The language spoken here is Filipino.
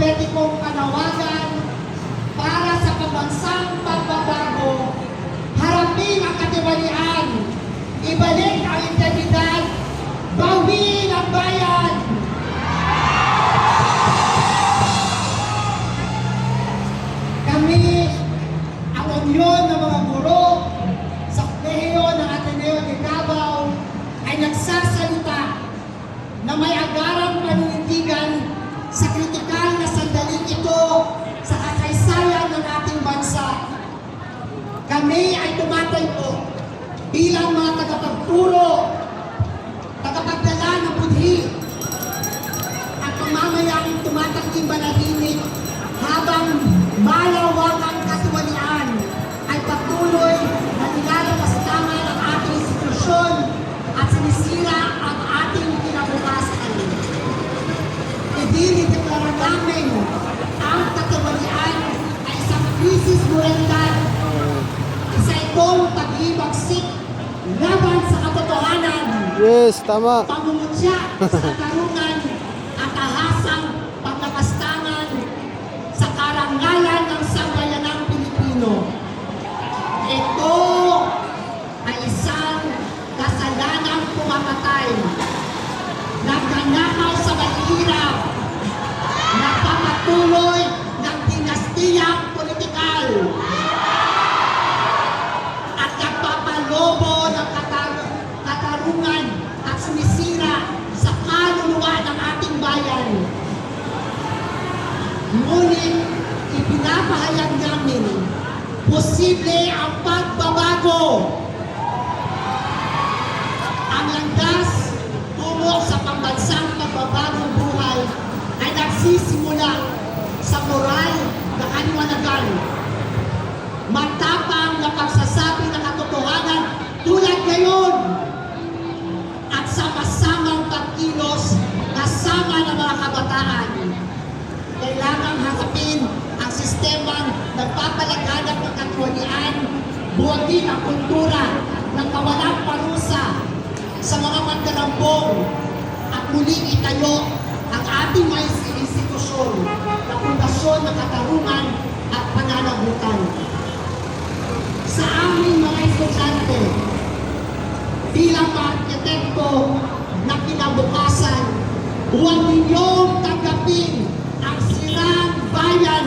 prophetikong panawagan para sa pambansang pagbabago, harapin ang katiwalian, ibalik ang integridad, bawiin ang bayan. Kami, ang unyon ng mga guro sa Kolehiyo ng Ateneo de Davao ay nagsasalita na may agarang paninindigan sa kritikal na sandaling ito sa kasaysayan ng ating bansa. Kami ay tumataypo bilang mga tagapagturo, tagapagdala ng budhi, at pamamayang tumatangking manahimik habang malawak ang katiwalian ay patuloy na nilalapastangan ang ating institusyon at sinisira ang ating kinabukasan. Idinideklara namin Yes, tama. pangungutya sa katarungan at ahasang katarungan at sumisira sa kaluluwa ng ating bayan. Ngunit ipinapahayag namin posible ang pagbabago. Ang landas tungo sa pambansang pagbabagong buhay ay nagsisimula sa moral buwagin ang kultura ng kawalang parusa sa mga mandarambong at muling itayo ang ating mga institusyon na pundasyon ng katarungan at pananagutan. Sa aming mga estudyante bilang mga arkitekto na kinabukasan, huwag ninyong tanggapin ang sirang bayan